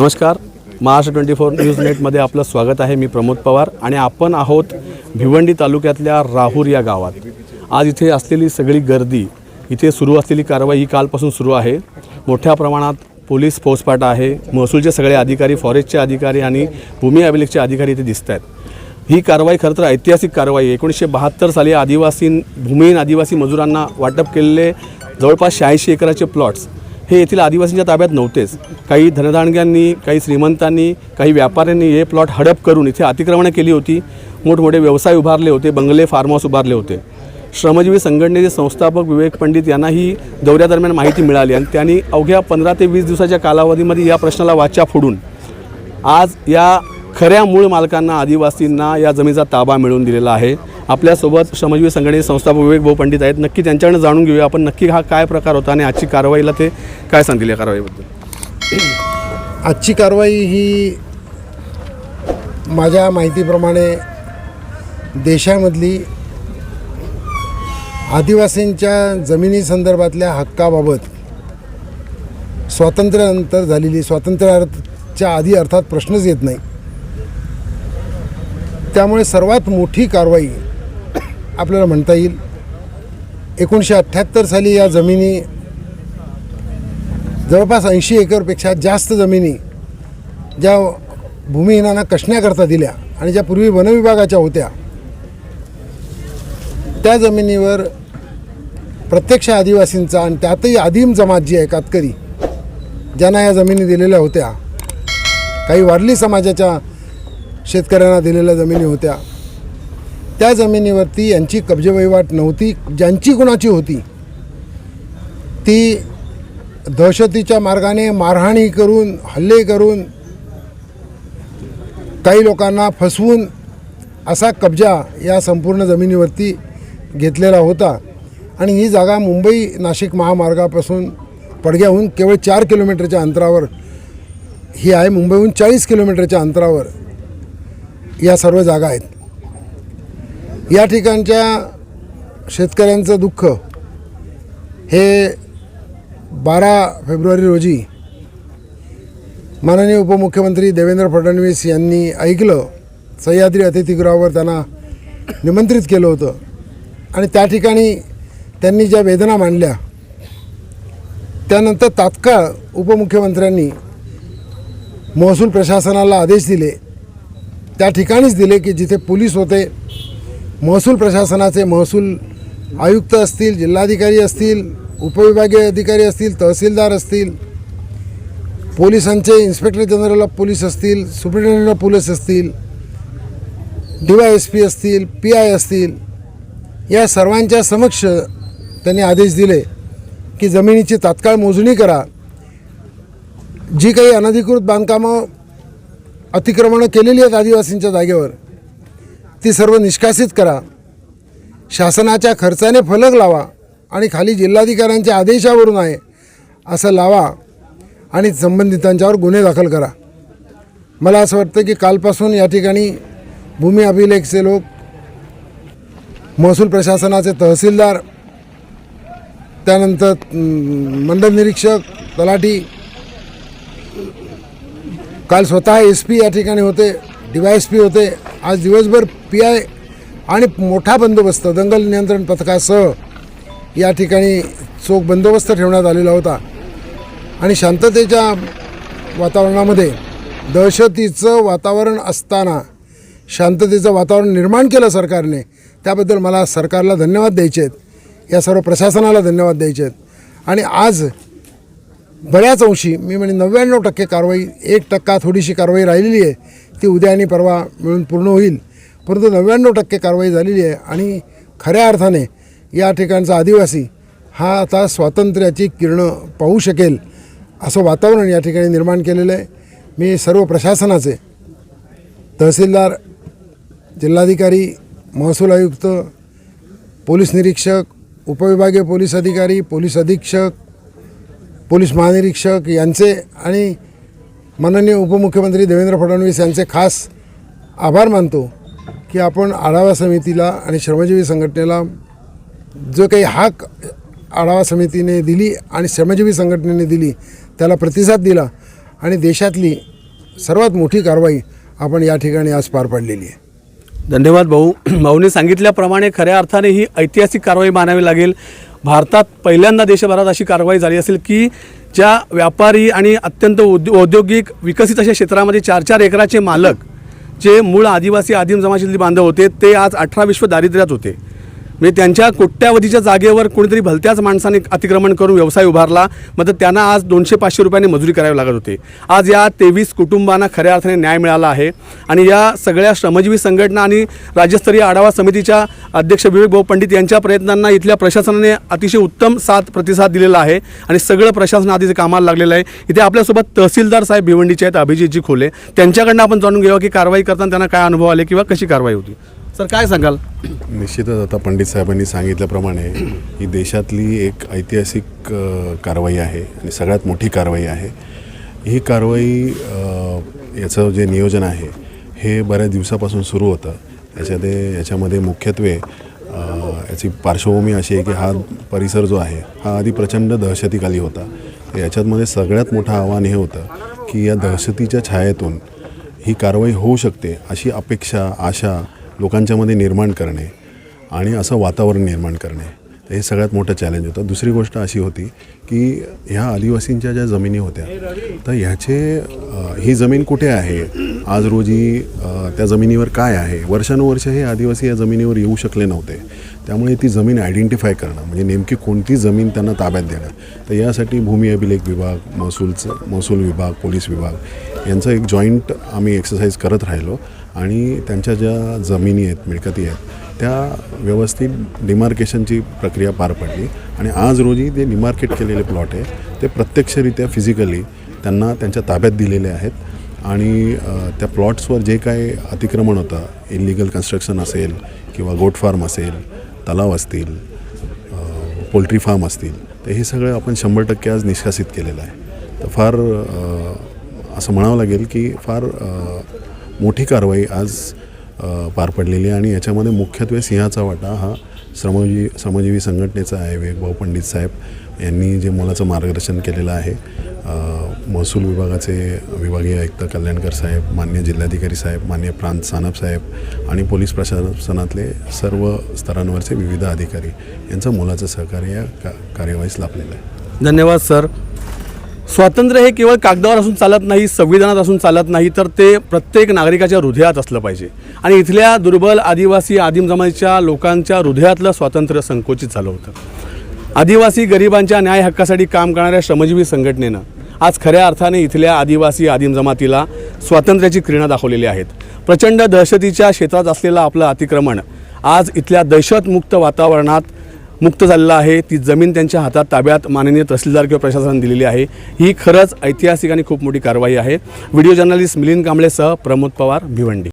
नमस्कार. Maharashtra twenty four news नेटमध्ये आपलं स्वागत आहे. मी प्रमोद पवार आणि आपण आहोत भिवंडी तालुक्यातल्या राहूर या गावात. आज इथे असलेली सगळी गर्दी इथे सुरू असलेली कारवाई ही कालपासून सुरू आहे. मोठ्या प्रमाणात पोलीस फौजफाटा आहे. महसूलचे सगळे अधिकारी फॉरेस्टचे अधिकारी आणि भूमी अभिलेखचे अधिकारी इथे दिसत आहेत. ही कारवाई खरं तर ऐतिहासिक कारवाई एकोणीसशे बहात्तर साली आदिवासी भूमिहीन आदिवासी मजुरांना वाटप केलेले जवळपास शहाऐंशी एकराचे प्लॉट्स हे येथील आदिवासींच्या ताब्यात नव्हतेच. काही धनदांडग्यांनी काही श्रीमंतांनी काही व्यापाऱ्यांनी हे प्लॉट हडप करून इथे अतिक्रमणं केली होती. मोठमोठे व्यवसाय उभारले होते बंगले फार्म हाऊस उभारले होते. श्रमजीवी संघटनेचे संस्थापक विवेक पंडित यांना ही दौऱ्यादरम्यान माहिती मिळाली आणि त्यांनी अवघ्या पंधरा ते वीस दिवसाच्या कालावधीमध्ये या प्रश्नाला वाचा फोडून आज या खऱ्या मूळ मालकांना आदिवासींना या जमिनीचा ताबा मिळवून दिलेला आहे. आपल्यासोबत श्रमजीवी संघटनेचे संस्थापक विवेक भाऊ पंडित आहेत. नक्की त्यांच्याकडनं जाणून घेऊया आपण नक्की हा काय प्रकार होता आणि आजची कारवाईला ते काय सांगतील या कारवाईबद्दल. आजची कारवाई ही माझ्या माहितीप्रमाणे देशामधली आदिवासींच्या जमिनी संदर्भातल्या हक्काबाबत स्वातंत्र्यानंतर झालेली स्वातंत्र्याच्या आधी अर्थात प्रश्नच येत नाही. त्यामुळे सर्वात मोठी कारवाई आपल्याला म्हणता येईल एकोणीसशे अठ्ठ्याहत्तर साली या जमिनी जवळपास ऐंशी एकरपेक्षा जास्त जमिनी ज्या भूमिहीनांना कसण्याकरता दिल्या आणि ज्या पूर्वी वनविभागाच्या होत्या त्या जमिनीवर प्रत्यक्ष आदिवासींचा आणि त्यातही आदिम जमात जी आहे कातकरी ज्यांना या जमिनी दिलेल्या होत्या काही वारली समाजाच्या शेतकऱ्यांना दिलेल्या जमिनी होत्या त्या जमिनीवरती यांची कब्जे वहिवाट नव्हती. ज्यांची कुणाची होती? ती दहशतीच्या मार्गाने मारहाणी करून हल्ले करून काही लोकांना फसवून असा कब्जा या संपूर्ण जमिनीवरती घेतलेला होता. आणि ही जागा मुंबई नाशिक महामार्गापासून पडग्याहून केवळ चार किलोमीटरच्या अंतरावर ही आहे. मुंबईहून चाळीस किलोमीटरच्या अंतरावर या सर्व जागा आहेत. या ठिकाणच्या शेतकऱ्यांचं दुःख हे बारा फेब्रुवारी रोजी माननीय उपमुख्यमंत्री देवेंद्र फडणवीस यांनी ऐकलं. सह्याद्री अतिथीगृहावर त्यांना निमंत्रित केलं होतं. आणि त्या ठिकाणी त्यांनी ज्या वेदना मांडल्या त्यानंतर तात्काळ उपमुख्यमंत्र्यांनी महसूल प्रशासनाला आदेश दिले. त्या ठिकाणीच दिले की जिथे पोलीस होते महसूल प्रशासनाचे महसूल आयुक्त असतील जिल्हाधिकारी असतील उपविभागीय अधिकारी असतील तहसीलदार असतील पोलिसांचे इन्स्पेक्टर जनरल ऑफ पोलीस असतील सुप्रिटेंडंट ऑफ पोलीस असतील डी वाय एस पी असतील पी आय असतील या सर्वांच्या समक्ष त्यांनी आदेश दिले की जमिनीची तात्काळ मोजणी करा. जी काही अनधिकृत बांधकामं अतिक्रमणं केलेली आहेत आदिवासींच्या जागेवर ती सर्व निष्कासित करा. शासनाच्या खर्चाने फलक लावा आणि खाली जिल्हाधिकाऱ्यांच्या आदेशावरून आहे असं लावा आणि संबंधितांच्यावर गुन्हे दाखल करा. मला असं वाटतं की कालपासून या ठिकाणी भूमी अभिलेखचे लोक महसूल प्रशासनाचे तहसीलदार त्यानंतर मंडल निरीक्षक तलाठी काल स्वतः एस पी या ठिकाणी होते. पी होते. आज दिवसभर पी आय आणि मोठा बंदोबस्त दंगल नियंत्रण पथकासह या ठिकाणी चोख बंदोबस्त ठेवण्यात आलेला होता. आणि शांततेच्या वातावरणामध्ये दहशतीचं वातावरण असताना शांततेचं वातावरण निर्माण केलं सरकारने त्याबद्दल मला सरकारला धन्यवाद द्यायचे आहेत. या सर्व प्रशासनाला धन्यवाद द्यायचे आहेत. आणि आज बऱ्याच अंशी मी म्हणजे नव्याण्णव टक्के कारवाई एक टक्का थोडीशी कारवाई राहिलेली आहे. ती उद्या आणि परवा मिळून पूर्ण होईल. परंतु नव्याण्णव टक्के कारवाई झालेली आहे आणि खऱ्या अर्थाने या ठिकाणचा आदिवासी हा आता स्वातंत्र्याची किरणं पाहू शकेल असं वातावरण या ठिकाणी निर्माण केलेलं आहे. मी सर्व प्रशासनाचे तहसीलदार जिल्हाधिकारी महसूल आयुक्त पोलीस निरीक्षक उपविभागीय पोलीस अधिकारी पोलीस अधीक्षक पोलीस महानिरीक्षक यांचे आणि माननीय उपमुख्यमंत्री देवेंद्र फडणवीस यांचे खास आभार मानतो की आपण आढावा समितीला आणि श्रमजीवी संघटनेला जो काही हाक आढावा समितीने दिली आणि श्रमजीवी संघटनेने दिली त्याला प्रतिसाद दिला आणि देशातली सर्वात मोठी कारवाई आपण या ठिकाणी आज पार पाडलेली आहे. धन्यवाद भाऊ. भाऊने सांगितल्याप्रमाणे खऱ्या अर्थाने ही ऐतिहासिक कारवाई मानावी लागेल. भारतात पहिल्यांदा देशभरात अशी कारवाई झाली असेल की ज्या व्यापारी आणि अत्यंत उद्यो औद्योगिक विकसित अशा क्षेत्रामध्ये चार चार एकराचे मालक जे मूळ आदिवासी आदिम जमातीतले बांधव होते ते आज अठरा विश्व दारिद्र्यात होते. म्हणजे त्यांच्या कोट्यावधीच्या जागेवर कोणीतरी भलत्याच माणसाने अतिक्रमण करून व्यवसाय उभारला मग तर त्यांना आज दोनशे पाचशे रुपयांनी मजुरी करावी लागत होते. आज या तेवीस कुटुंबांना खऱ्या अर्थाने न्याय मिळाला आहे आणि या सगळ्या श्रमजीवी संघटना आणि राज्यस्तरीय आढावा समितीच्या अध्यक्ष विवेक भाऊ पंडित यांच्या प्रयत्नांना इथल्या प्रशासनाने अतिशय उत्तम साथ प्रतिसाद दिलेला आहे आणि सगळं प्रशासन आधीच कामाला लागलेलं आहे. इथे आपल्यासोबत तहसीलदार साहेब भिवंडीचे आहेत अभिजितजी खोले. त्यांच्याकडनं आपण जाणून घेऊया की कारवाई करताना त्यांना काय अनुभव आले किंवा कशी कारवाई होती? सर काय सांगाल? निश्चितच आता पंडित साहेबांनी सांगितल्याप्रमाणे ही देशातली एक ऐतिहासिक कारवाई आहे आणि सगळ्यात मोठी कारवाई आहे. ही कारवाई याचं जे नियोजन आहे हे बऱ्याच दिवसापासून सुरू होतं. याच्यामध्ये याच्यामध्ये मुख्यत्वे याची पार्श्वभूमी अशी आहे की हा परिसर जो आहे हा आधी प्रचंड दहशतीखाली होता. तर याच्यातमध्ये सगळ्यात मोठं आव्हान हे होतं की या दहशतीच्या छायेतून ही कारवाई होऊ शकते अशी अपेक्षा आशा लोकांच्यामध्ये निर्माण करणे आणि असं वातावरण निर्माण करणे हे सगळ्यात मोठं चॅलेंज होतं. दुसरी गोष्ट अशी होती की ह्या आदिवासींच्या ज्या जमिनी होत्या तर ह्याचे ही जमीन कुठे आहे? आज रोजी त्या जमिनीवर काय आहे? वर्षानुवर्ष हे आदिवासी या जमिनीवर येऊ शकले नव्हते. त्यामुळे ती जमीन आयडेंटिफाय करणं म्हणजे नेमकी कोणती जमीन त्यांना ताब्यात देणं तर यासाठी भूमी अभिलेख विभाग महसूलचं महसूल विभाग पोलीस विभाग यांचं एक जॉईंट आम्ही एक्सरसाइज करत राहिलो आणि त्यांच्या ज्या जमिनी आहेत मिळकती आहेत त्या व्यवस्थित डिमार्केशनची प्रक्रिया पार पडली आणि आज रोजी जे डिमार्केट केलेले प्लॉट आहे ते प्रत्यक्षरित्या फिजिकली त्यांना त्यांच्या ताब्यात दिलेले आहेत. आणि त्या प्लॉट्सवर जे काय अतिक्रमण होतं इलिगल कन्स्ट्रक्शन असेल किंवा गोट फार्म असेल तलाव असतील पोल्ट्री फार्म असतील तर हे सगळं आपण शंभर टक्के आज निष्कासित केलेलं आहे. तर फार असं म्हणावं लागेल की फार मोठी कारवाई आज पार पडलेली आहे आणि याच्यामध्ये मुख्यत्वे सिंहाचा वाटा हा श्रमजीवी श्रमजीवी संघटनेचा आहे वेगभाऊ पंडित साहेब. यांनी जे मोलाचं मार्गदर्शन केलेलं आहे महसूल विभागाचे विभागीय आयुक्त कल्याणकर साहेब मान्य जिल्हाधिकारी साहेब मान्य प्रांत सानप साहेब आणि पोलीस प्रशासनातले सर्व स्तरांवरचे विविध अधिकारी यांचं मोलाचं सहकार्य या का कार्यवाहीस लाभलेलं आहे. धन्यवाद सर. स्वातंत्र्य हे केवळ कागदावर असून चालत नाही संविधानात असून चालत नाही तर ते प्रत्येक नागरिकाच्या हृदयात असलं पाहिजे. आणि इथल्या दुर्बल आदिवासी आदिम जमातीच्या लोकांच्या हृदयातलं स्वातंत्र्य संकोचित झालं होतं. आदिवासी गरिबांच्या न्याय हक्कासाठी काम करणाऱ्या श्रमजीवी संघटनेनं आज खऱ्या अर्थाने इथल्या आदिवासी आदिम जमातीला स्वातंत्र्याची किरणं दाखवलेली आहेत. प्रचंड दहशतीच्या क्षेत्रात असलेलं आपलं अतिक्रमण आज इथल्या दहशतमुक्त वातावरणात मुक्त झालेलं आहे. ती जमीन त्यांच्या हातात ताब्यात माननीय तहसीलदार किंवा प्रशासनाने दिलेली आहे. ही खरंच ऐतिहासिक आणि खूप मोठी कारवाई आहे. व्हिडिओ जर्नलिस्ट मिलिंद कांबळेसह प्रमोद पवार भिवंडी.